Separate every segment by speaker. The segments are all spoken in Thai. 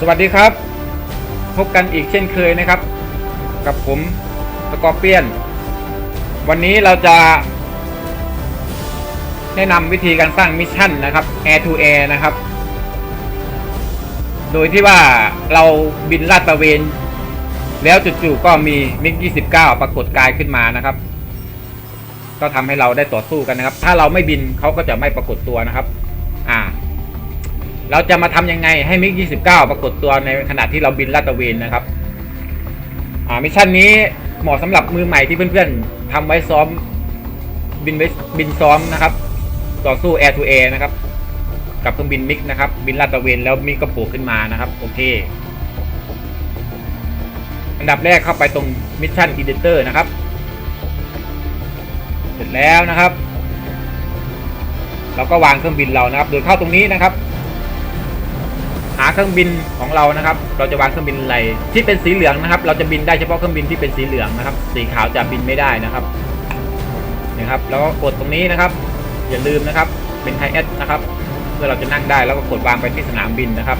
Speaker 1: สวัสดีครับ พบกันอีกเช่นเคยนะครับ กับผมสกอร์เปียน วันนี้เราจะ แนะนำวิธีการสร้างมิชชั่นนะครับ Air to Air นะครับ โดยที่ว่าเราบินลาดตระเวน แล้วจู่ๆก็มีมิก 29 ปรากฏกายขึ้นมานะครับ ก็ทำให้เราได้ต่อสู้กันนะครับ ถ้าเราไม่บินเขาก็จะไม่ปรากฏตัวนะครับ เราจะมาทำยังไงให้มิก 29 ปรากฏตัวในขณะที่เราบินลาดตระเวนนะครับ อ่ามิชชั่นนี้เหมาะสำหรับมือใหม่ที่เพื่อนๆทำไว้ซ้อมบินไว้บินซ้อมนะครับ ต่อสู้ Air to Air นะครับ กับเครื่องบินมิกนะครับ บินลาดตระเวนแล้วมิกก็โผล่ขึ้นมานะครับ โอเค อันดับแรกเข้าไปตรงมิชชั่นอีเดเตอร์นะครับ เสร็จแล้วนะครับ เราก็วางเครื่องบินเรานะครับ โดยเข้าตรงนี้นะครับ เครื่องบินของเรานะครับ เราจะวางเครื่องบินอะไรที่เป็นสีเหลืองนะครับ เราจะบินได้เฉพาะเครื่องบินที่เป็นสีเหลืองนะครับ สีขาวจะบินไม่ได้นะครับนะครับ แล้วก็กดตรงนี้นะครับ อย่าลืมนะครับ เป็นไทเอสนะครับ เพื่อเราจะนั่งได้แล้วก็กดวางไปที่สนามบินนะครับ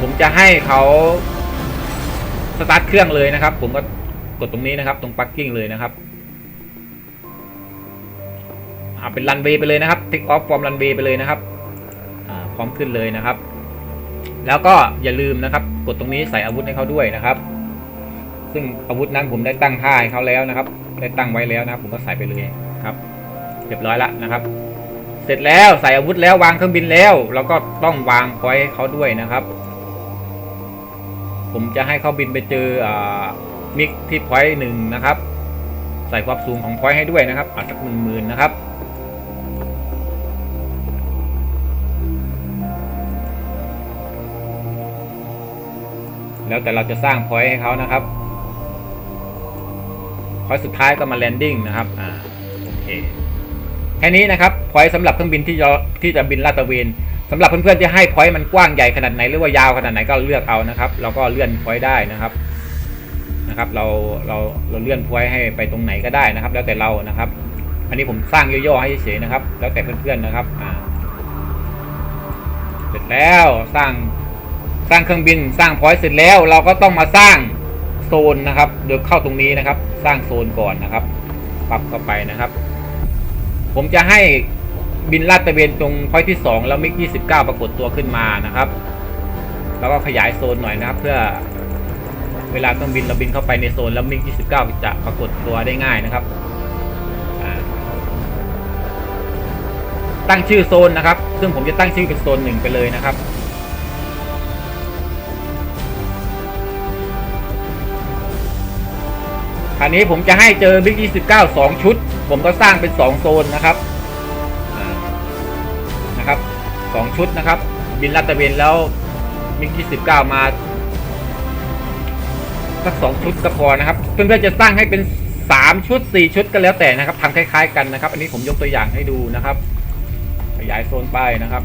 Speaker 1: ผมจะให้เขาสตาร์ทเครื่องเลยนะครับ ผมก็กดตรงนี้นะครับ ตรงปักกิ้งเลยนะครับอ่าเป็นรันเวย์ไปเลยนะครับทิกออฟฟอร์มรันเวย์ไปเลยนะครับ พร้อมขึ้นเลยนะครับ แล้วก็อย่าลืมนะครับ กดตรงนี้ใส่อาวุธให้เขาด้วยนะครับ ซึ่งอาวุธนั้นผมได้ตั้งท่าให้เขาแล้วนะครับ ได้ตั้งไว้แล้วนะครับ ผมก็ใส่ไปเลยครับเรียบร้อยแล้วนะครับ เสร็จแล้วใส่อาวุธแล้ววางเครื่องบินแล้วเราก็ต้องวางพอยให้เขาด้วยนะครับ ผมจะให้เขาบินไปเจออมิกที่พอยต์หนึ่งนะครับ ใส่ความสูงของพอยต์ให้ด้วยนะครับอะสักหนึ่งหมื่นนะครับ แล้วแต่เราจะสร้างพอยต์ให้เขานะครับพอยต์สุดท้ายก็มาแลนดิ้งนะครับอ่าโอเคแค่นี้นะครับพอยต์สำหรับเครื่องบินที่จะที่จะบินลาดตระเวนสำหรับเพื่อนๆที่ให้พอยต์มันกว้างใหญ่ขนาดไหนหรือว่ายาวขนาดไหนก็เลือกเอานะครับเราก็เลื่อนพอยต์ได้นะครับนะครับ เราเราเราเลื่อนพอยต์ให้ไปตรงไหนก็ได้นะครับ แล้วแต่เรานะครับ อันนี้ผมสร้างย่อๆให้เฉยๆนะครับ แล้วแต่เพื่อนๆนะครับอ่าเสร็จแล้วสร้าง สร้างเครื่องบินสร้างพอยต์เสร็จแล้ว เราก็ต้องมาสร้างโซนนะครับโดยเข้าตรงนี้นะครับ สร้างโซนก่อนนะครับ ปรับเข้าไปนะครับ ผมจะให้บินลาดตะเวนตรงพอยต์ที่ 2 แล้วมิก29 ปรากฏตัวขึ้นมานะครับ แล้วก็ขยายโซนหน่อยนะครับ เพื่อเวลาเครื่องบินเราบินเข้าไปในโซนแล้วมิก29 จะปรากฏตัวได้ง่ายนะครับตั้งชื่อโซนนะครับ ซึ่งผมจะตั้งชื่อเป็นโซนหนึ่งไปเลยนะครับ คราวนี้ผมจะให้เจอบิ๊ก29 2 ชุด ผมก็สร้างเป็น 2 โซนนะครับนะครับ 2 ชุดนะครับ บินลาดตะเวนแล้วบิ๊ก29 มาสัก 2 ชุดก็พอนะครับ เพื่อนๆจะสร้างให้เป็น 3 ชุด 4 ชุดก็แล้วแต่นะครับทำคล้าย ๆ กันนะครับ อันนี้ผมยกตัวอย่างให้ดูนะครับ ขยายโซนไปนะครับ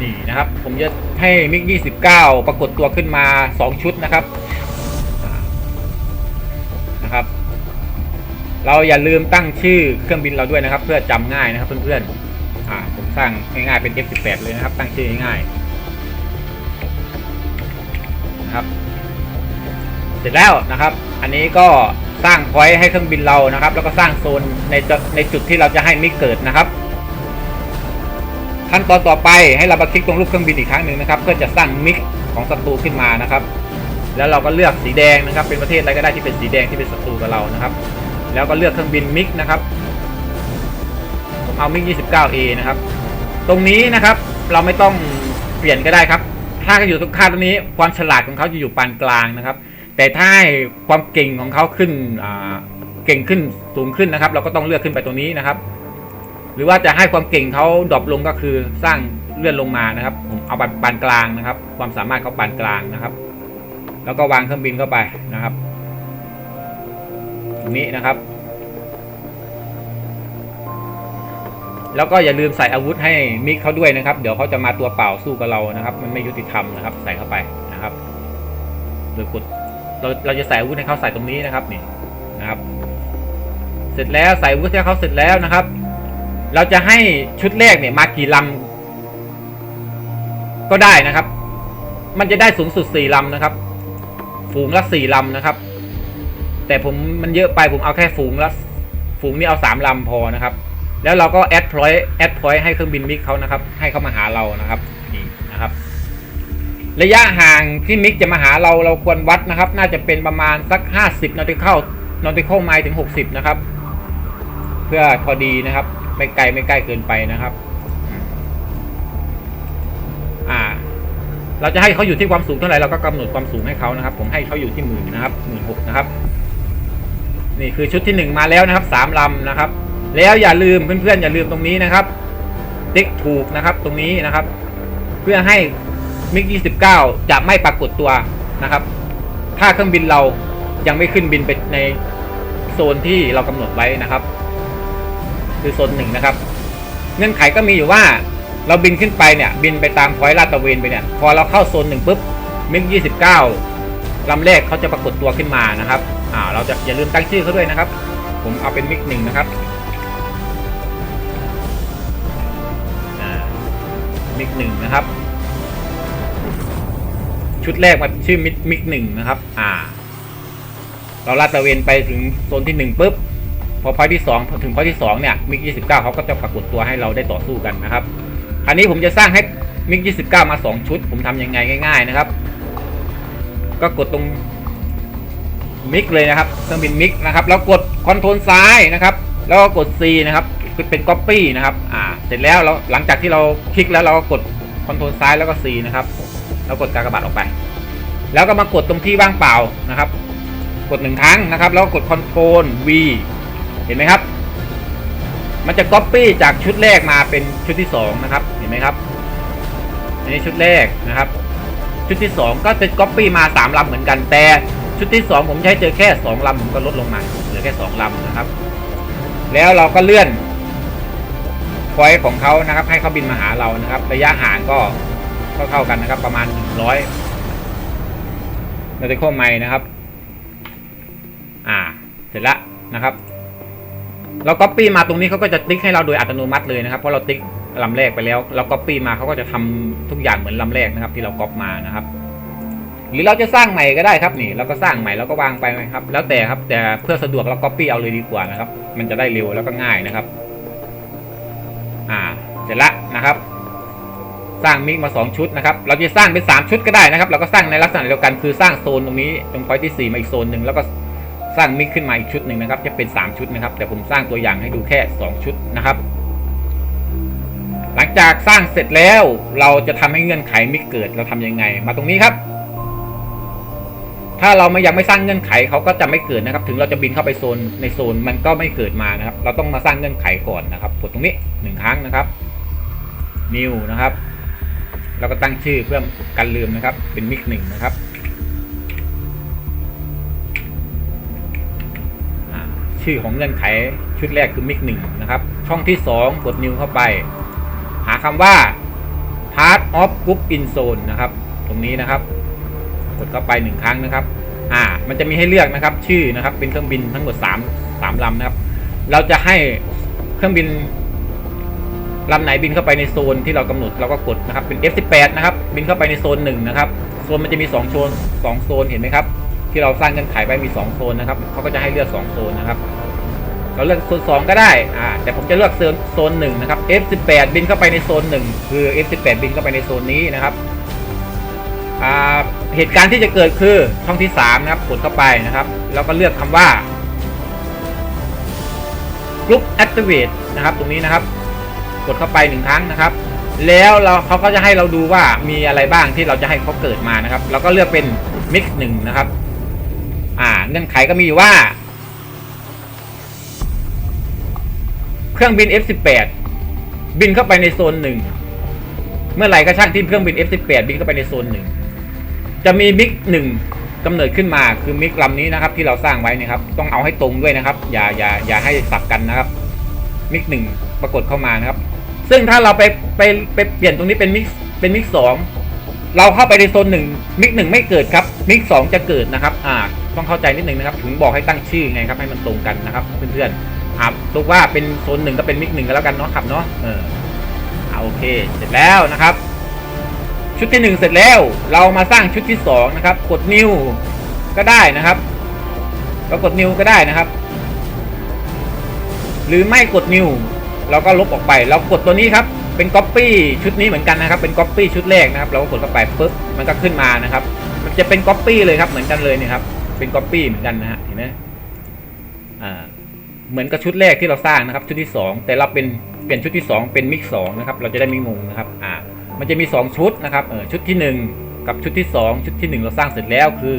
Speaker 1: นี่นะครับ ผมจะให้มิก29ปรากฏตัวขึ้นมา2ชุดนะครับนะครับ เราอย่าลืมตั้งชื่อเครื่องบินเราด้วยนะครับ เพื่อจำง่ายนะครับเพื่อนๆอ่าผมสร้างง่ายๆเป็น F18 เลยนะครับ ตั้งชื่อง่ายๆนะครับ เสร็จแล้วนะครับ อันนี้ก็สร้างพอยต์ให้เครื่องบินเรานะครับ แล้วก็สร้างโซนในในจุดที่เราจะให้มิกเกิดนะครับ ขั้นตอนต่อไปให้เรามาคลิกตรงรูปเครื่องบินอีกครั้งหนึ่งนะครับเพื่อจะสร้างมิกของศัตรูขึ้นมานะครับ แล้วเราก็เลือกสีแดงนะครับ เป็นประเทศอะไรก็ได้ที่เป็นสีแดงที่เป็นศัตรูกับเรานะครับ แล้วก็เลือกเครื่องบินมิกนะครับผมเอามิก 29A นะครับ ตรงนี้นะครับเราไม่ต้องเปลี่ยนก็ได้ครับ ถ้าอยู่ตรงค่าตรงนี้ความฉลาดของเขาจะอยู่ปานกลางนะครับ แต่ถ้าความเก่งของเขาขึ้นเก่งขึ้นสูงขึ้นนะครับ เราก็ต้องเลือกขึ้นไปตรงนี้นะครับ หรือว่าจะให้ความเก่งเขาดรอปลงก็คือสร้างเลื่อนลงมานะครับ ผมเอาปานกลางนะครับ ความสามารถเขาปานกลางนะครับ แล้วก็วางเครื่องบินเข้าไปนะครับ ตรงนี้นะครับ แล้วก็อย่าลืมใส่อาวุธให้มิกเขาด้วยนะครับ เดี๋ยวเขาจะมาตัวเปล่าสู้กับเรานะครับ มันไม่ยุติธรรมนะครับ ใส่เข้าไปนะครับโดยกดเราเราจะใส่อาวุธให้เขาใส่ตรงนี้นะครับนี่นะครับ เสร็จแล้วใส่อาวุธให้เขาเสร็จแล้วนะครับ เราจะให้ชุดแรกเนี่ยมากี่ลำก็ได้นะครับ มันจะได้สูงสุดสี่ลำนะครับ ฝูงละสี่ลำนะครับ แต่ผมมันเยอะไปผมเอาแค่ฝูงละฝูงนี่เอาสามลำพอนะครับ แล้วเราก็แอดพอยต์แอดพอยต์ให้เครื่องบินมิกเขานะครับ ให้เขามาหาเรานะครับนี่นะครับ ระยะห่างที่มิกจะมาหาเราเราควรวัดนะครับ น่าจะเป็นประมาณสักห้าสิบนอติเข้านอติเข้าไมล์ถึงหกสิบนะครับ เพื่อพอดีนะครับ ไม่ไกลไม่ใกล้เกินไปนะครับ อ่า เราจะให้เขาอยู่ที่ความสูงเท่าไหร่เราก็กำหนดความสูงให้เขานะครับ ผมให้เขาอยู่ที่หมื่นนะครับหมื่นหกนะครับ นี่คือชุดที่หนึ่งมาแล้วนะครับสามลำนะครับ แล้วอย่าลืมเพื่อนๆอย่าลืมตรงนี้นะครับ ติ๊กถูกนะครับ ตรงนี้นะครับ เพื่อให้มิก29จะไม่ปรากฏตัวนะครับ ถ้าเครื่องบินเรายังไม่ขึ้นบินไปในโซนที่เรากำหนดไว้นะครับ คือโซนหนึ่งนะครับ เงื่อนไขก็มีอยู่ว่าเราบินขึ้นไปเนี่ย บินไปตามพอยต์ลาดตะเวนไปเนี่ย พอเราเข้าโซนหนึ่งปุ๊บมิก29ลำแรกเขาจะปรากฏตัวขึ้นมานะครับอ่าเราจะอย่าลืมตั้งชื่อเขาด้วยนะครับ ผมเอาเป็นมิกหนึ่งนะครับอ่ามิกหนึ่งนะครับ ชุดแรกมันชื่อมิกมิกหนึ่งนะครับ อ่า เราลาดตระเวนไปถึงโซนที่หนึ่งปุ๊บ อพอยที่สองถึงพอยที่สองเนี่ยมิกยี่สิบเก้าเขาก็จะปรากฏตัวให้เราได้ต่อสู้กันนะครับอันนี้ผมจะสร้างให้มิกยี่สิบเก้ามาสองชุด ผมทำยังไงง่าย ๆนะครับ ก็กดตรงมิกเลยนะครับเครื่องบินมิกนะครับแล้วกดคอนโทรลซ้ายนะครับ แล้วก็กด C นะครับเป็น Copy นะครับอ่าเสร็จแล้วเราหลังจากที่เราคลิกแล้วเราก็กดคอนโทรลซ้ายแล้วก็ C นะครับแล้วกดกากบาทออกไป แล้วก็มากดตรงที่ว่างเปล่านะครับ กดหนึ่งครั้งนะครับ แล้วก็กด Ctrl V เห็นไหมครับ มันจะ Copy จากชุดแรกมาเป็นชุดที่สองนะครับ เห็นไหมครับอันนี้ชุดแรกนะครับ ชุดที่สองก็จะ Copy มาสามลำเหมือนกันแต่ชุดที่สองผมใช้เจอแค่สองลำผมก็ลดลงมาเหลือแค่สองลำนะครับ แล้วเราก็เลื่อนพอยต์ของเขานะครับ ให้เขาบินมาหาเรานะครับ ระยะห่างก็เท่าๆกันนะครับ ประมาณหนึ่งร้อยนาฬิกาไมล์นะครับ อ่า เสร็จแล้วนะครับ เราก๊อปปี้มาตรงนี้เขาก็จะติ๊กให้เราโดยอัตโนมัติเลยนะครับเพราะเราติ๊กลำแรกไปแล้ว เราก๊อปปี้มาเขาก็จะทำทุกอย่างเหมือนลำแรกนะครับ ที่เราก๊อปมานะครับ หรือเราจะสร้างใหม่ก็ได้ครับนี่เราก็สร้างใหม่แล้วก็วางไปนะครับ แล้วแต่ครับแต่เพื่อสะดวกเราก๊อปปี้เอาเลยดีกว่านะครับ มันจะได้เร็วแล้วก็ง่ายนะครับ อ่า เสร็จละนะครับ สร้างมิกมาสองชุดนะครับ เราจะสร้างเป็นสามชุดก็ได้นะครับ เราก็สร้างในลักษณะเดียวกันคือสร้างโซนตรงนี้ตรงพอยที่สี่มาอีกโซนหนึ่งแล้วก็ สร้างมิกขึ้นมาอีกชุดหนึ่งนะครับ จะเป็นสามชุดนะครับ แต่ผมสร้างตัวอย่างให้ดูแค่สองชุดนะครับ หลังจากสร้างเสร็จแล้วเราจะทำให้เงื่อนไขมิกเกิดเราทำยังไง มาตรงนี้ครับ ถ้าเราไม่ยังไม่สร้างเงื่อนไขเขาก็จะไม่เกิดนะครับ ถึงเราจะบินเข้าไปโซนในโซนมันก็ไม่เกิดมานะครับ เราต้องมาสร้างเงื่อนไขก่อนนะครับกดตรงนี้หนึ่งครั้งนะครับ new นะครับ แล้วก็ตั้งชื่อเพื่อกันลืมนะครับ เป็นมิกหนึ่งนะครับ ชื่อของเงื่อนไขชุดแรกคือมิกหนึ่งนะครับ ช่องที่สองกด new เข้าไป หาคำว่า part of group in zone นะครับ ตรงนี้นะครับ กดเข้าไปหนึ่งครั้งนะครับ อ่า มันจะมีให้เลือกนะครับ ชื่อนะครับ เป็นเครื่องบินทั้งหมด 3 3ลำนะครับ เราจะให้เครื่องบินลำไหนบินเข้าไปในโซนที่เรากำหนดเราก็กดนะครับเป็น F18 นะครับ บินเข้าไปในโซนหนึ่งนะครับโซนมันจะมี2โซน2โซนเห็นไหมครับ ที่เราสร้างเงื่อนไขไว้มี 2 โซนนะครับเขาก็จะให้เลือก 2 โซนนะครับ เราเลือกโซน2ก็ได้อ่าแต่ผมจะเลือกโซนโซนหนึ่งนะครับ F18 บินเข้าไปในโซนหนึ่งคือ F18 บินเข้าไปในโซนนี้นะครับอ่าเหตุการณ์ที่จะเกิดคือช่องที่สามนะครับกดเข้าไปนะครับแล้วก็เลือกคำว่า group activate นะครับ ตรงนี้นะครับ กดเข้าไปหนึ่งครั้งนะครับ แล้วเราเขาก็จะให้เราดูว่ามีอะไรบ้างที่เราจะให้เขาเกิดมานะครับ เราก็เลือกเป็น mix หนึ่งนะครับ อ่าเงื่อนไขก็มีว่า เครื่องบิน F18 บินเข้าไปในโซนหนึ่ง เมื่อไหร่ก็ช่างที่เครื่องบิน F18 บินเข้าไปในโซนหนึ่ง จะมีมิกหนึ่งกำเนิดขึ้นมาคือมิกลำนี้นะครับ ที่เราสร้างไว้นะครับ ต้องเอาให้ตรงด้วยนะครับ อย่าอย่าอย่าให้สับกันนะครับ มิกหนึ่งปรากฏเข้ามานะครับ ซึ่งถ้าเราไปไปไปเปลี่ยนตรงนี้เป็นมิกเป็นมิกสองเราเข้าไปในโซนหนึ่งมิกหนึ่งไม่เกิดครับ มิกสองจะเกิดนะครับ อ่า ต้องเข้าใจนิดหนึ่งนะครับ ถึงบอกให้ตั้งชื่อไงครับ ให้มันตรงกันนะครับ เพื่อนๆ ครับตุกว่าเป็นโซนหนึ่งก็เป็นมิกหนึ่งก็แล้วกันเนาะครับเนาะเออเอาโอเค เสร็จแล้วนะครับ ชุดที่หนึ่งเสร็จแล้ว เรามาสร้างชุดที่สองนะครับ กดนิวก็ได้นะครับเรากดนิวก็ได้นะครับ หรือไม่กดนิวเราก็ลบออกไป เรากดตัวนี้ครับ เป็นก๊อปปี้ชุดนี้เหมือนกันนะครับ เป็นก๊อปปี้ชุดแรกนะครับ เราก็กดเข้าไปปุ๊บมันก็ขึ้นมานะครับ มันจะเป็นก๊อปปี้เลยครับ เหมือนกันเลยนี่ครับ เป็นก๊อปปี้เหมือนกันนะฮะเห็นไหมอ่า เหมือนกับชุดแรกที่เราสร้างนะครับ ชุดที่สองแต่เราเป็นเปลี่ยนชุดที่สองเป็นมิกสองนะครับเราจะได้ไม่งงนะครับอ่ามันจะมีสองชุดนะครับเออชุดที่หนึ่งกับชุดที่สองชุดที่หนึ่งเราสร้างเสร็จแล้วคือ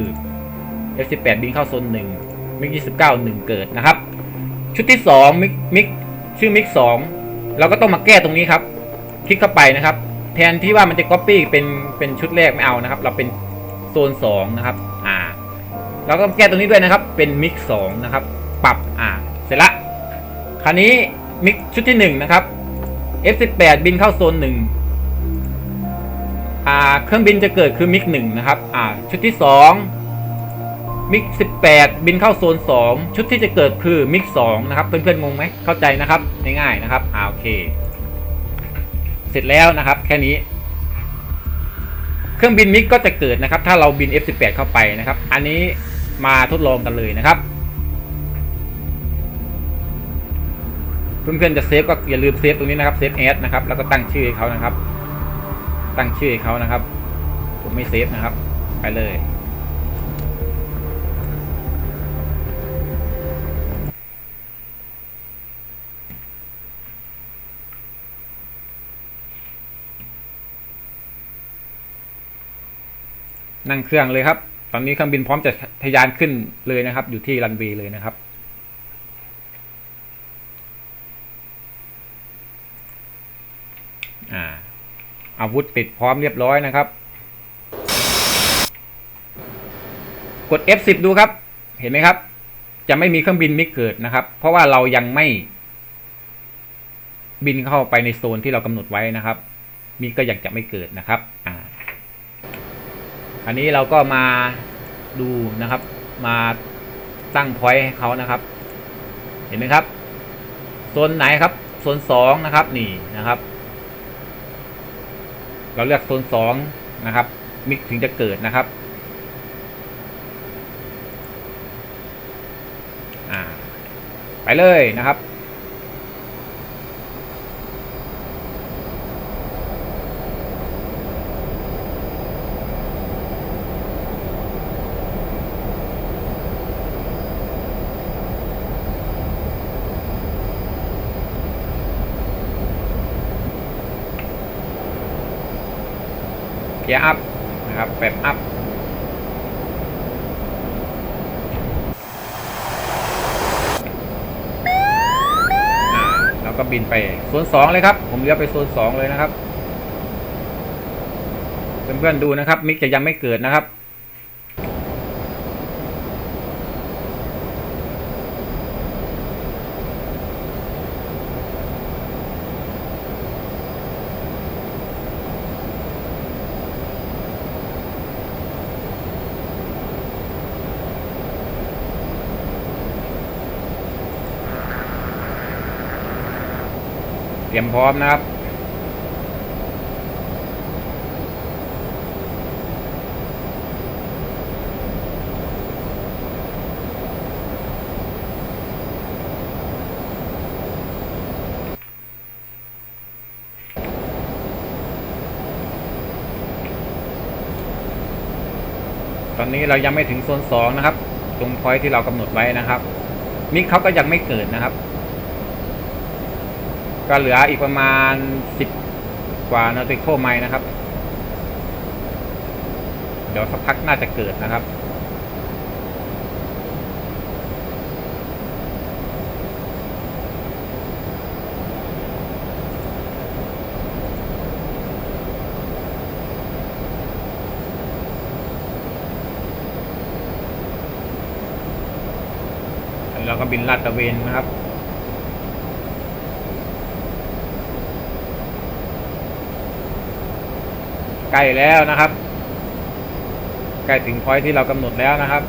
Speaker 1: F18 บินเข้าโซนหนึ่งมิก29หนึ่งเกิดนะครับ ชุดที่สองมิกมิกชื่อมิกสองเราก็ต้องมาแก้ตรงนี้ครับ คลิกเข้าไปนะครับ แทนที่ว่ามันจะ Copy เป็นเป็นชุดแรกไม่เอานะครับ เราเป็นโซนสองนะครับอ่าเราก็แก้ตรงนี้ด้วยนะครับเป็นมิกสองนะครับปรับอ่า เสร็จละคราวนี้มิกชุดที่หนึ่งนะครับ F18 บินเข้าโซนหนึ่งอ่าเครื่องบินจะเกิดคือมิกหนึ่งนะครับอ่าชุดที่สองมิก18 บินเข้าโซน 2 ชุดที่จะเกิดคือมิก2นะครับ เพื่อนๆงงไหมเข้าใจนะครับ ง่ายๆนะครับอ่าโอเค เสร็จแล้วนะครับ แค่นี้ เครื่องบินมิกก็จะเกิดนะครับ ถ้าเราบิน F18 เข้าไปนะครับ อันนี้มาทดลองกันเลยนะครับ เพื่อนๆจะเซฟก็อย่าลืมเซฟตรงนี้นะครับเซฟแอดนะครับแล้วก็ตั้งชื่อให้เขานะครับ ตั้งชื่อให้เขานะครับ ผมไม่เซฟนะครับ ไปเลยนั่งเครื่องเลยครับ ตอนนี้เครื่องบินพร้อมจะทะยานขึ้นเลยนะครับ อยู่ที่รันเวย์เลยนะครับ อ่า อาวุธติดพร้อมเรียบร้อยนะครับ กด F10 ดูครับ เห็นไหมครับ จะไม่มีเครื่องบินมิกเกิดนะครับ เพราะว่าเรายังไม่ บินเข้าไปในโซนที่เรากำหนดไว้นะครับมิกก็ยังจะไม่เกิดนะครับ อ่า อันนี้เราก็มาดูนะครับ มาตั้งพอยต์ให้เขานะครับ เห็นไหมครับโซนไหนครับโซนสองนะครับนี่นะครับ เราเลือกโซนสองนะครับ มิกถึงจะเกิดนะครับอ่าไปเลยนะครับ กียร์อัพนะครับแบบอัพแล้วก็บินไปโซนสองเลยครับ ผมเลี้ยวไปโซนสองเลยนะครับเพื่อนๆดูนะครับ มิกจะยังไม่เกิดนะครับ รียมพร้อมนะครับ ตอนนี้เรายังไม่ถึงโซนสองนะครับ ตรงพอยที่เรากำหนดไว้นะครับ มิกเขาก็ยังไม่เกิดนะครับ ก็เหลืออีกประมาณสิบกว่านาติโคไมล์นะครับ เดี๋ยวสักพักน่าจะเกิดนะครับแล้วก็บินลาดตะเวนนะครับ ใกล้แล้วนะครับ ใกล้ถึงพอยที่เรากำหนดแล้วนะครับ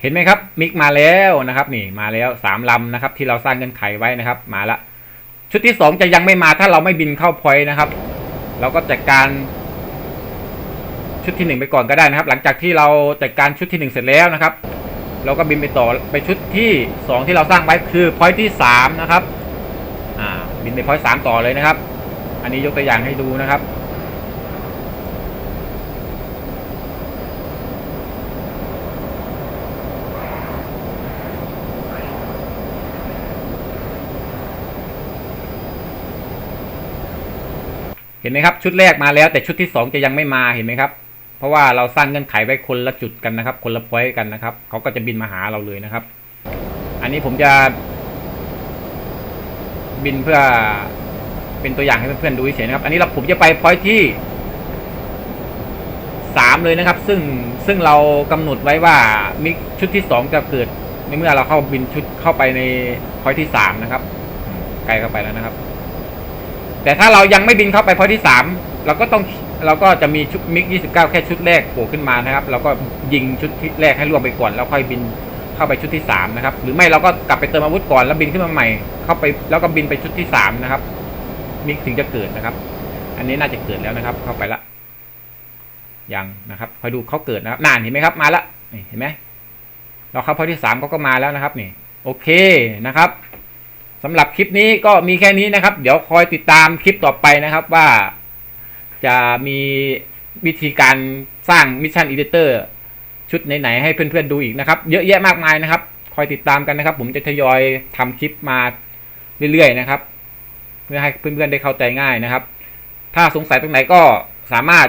Speaker 1: เห็นไหมครับ มิกมาแล้วนะครับ นี่มาแล้วสามลำนะครับ ที่เราสร้างเงินไขไว้นะครับ มาละ ชุดที่สองจะยังไม่มาถ้าเราไม่บินเข้าพอยต์นะครับ เราก็จัดการชุดที่หนึ่งไปก่อนก็ได้นะครับ หลังจากที่เราจัดการชุดที่หนึ่งเสร็จแล้วนะครับ เราก็บินไปต่อไปชุดที่สองที่เราสร้างไว้คือพอยต์ที่สามนะครับ อ่า บินไปพอยต์สามต่อเลยนะครับ อันนี้ยกตัวอย่างให้ดูนะครับ ห็นไหมครับ ชุดแรกมาแล้วแต่ชุดที่สองจะยังไม่มาเห็นไหมครับ เพราะว่าเราสร้างเงื่อนไขไว้คนละจุดกันนะครับ คนละพอยต์กันนะครับเขาก็จะบินมาหาเราเลยนะครับ อันนี้ผมจะ บินเพื่อเป็นตัวอย่างให้เพื่อนๆดูเฉยนะครับ อันนี้เราผมจะไปพอยต์ที่สามเลยนะครับ ซึ่งซึ่งเรากำหนดไว้ว่ามิกชุดที่สองจะเกิดในเมื่อเราเข้าบินชุดเข้าไปในพอยต์ที่สามนะครับอืมใกล้เข้าไปแล้วนะครับ แต่ถ้าเรายังไม่บินเข้าไปพอยที่สามเราก็ต้องเราก็จะมีชุดมิกยี่สิบเก้าแค่ชุดแรกโผล่ขึ้นมานะครับ เราก็ยิงชุดที่แรกให้ล่วงไปก่อน แล้วค่อยบินเข้าไปชุดที่สามนะครับ หรือไม่เราก็กลับไปเติมอาวุธก่อนแล้วบินขึ้นมาใหม่ เข้าไปแล้วก็บินไปชุดที่สามนะครับ มิกถึงจะเกิดนะครับ อันนี้น่าจะเกิดแล้วนะครับ เข้าไปละยังนะครับคอยดูเขาเกิดนะครับนานเห็นไหมครับ มาละนี่เห็นไหมเราเข้าพอยที่สามเขาก็มาแล้วนะครับนี่ โอเคนะครับ สำหรับคลิปนี้ก็มีแค่นี้นะครับ เดี๋ยวคอยติดตามคลิปต่อไปนะครับว่าจะมีวิธีการสร้างมิชชั่นอีดิเตอร์ชุดไหนๆให้เพื่อนๆดูอีกนะครับ เยอะแยะมากมายนะครับ คอยติดตามกันนะครับ ผมจะทยอยทำคลิปมาเรื่อยๆนะครับ เพื่อให้เพื่อนๆได้เข้าใจง่ายนะครับ ถ้าสงสัยตรงไหนก็สามารถ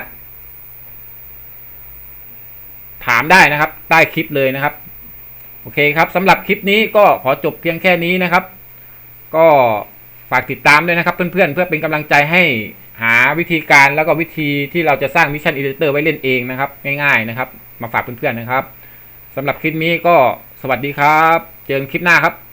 Speaker 1: ถามได้นะครับ ใต้คลิปเลยนะครับ โอเคครับสำหรับคลิปนี้ก็ขอจบเพียงแค่นี้นะครับ ก็ฝากติดตามด้วยนะครับเพื่อนๆ เพื่อเป็นกำลังใจให้หาวิธีการแล้วก็วิธีที่เราจะสร้างมิชชั่นอีดิเตอร์ไว้เล่นเองนะครับ ง่ายๆนะครับ มาฝากเพื่อนๆนะครับสำหรับคลิปนี้ก็สวัสดีครับ เจอกันคลิปหน้าครับ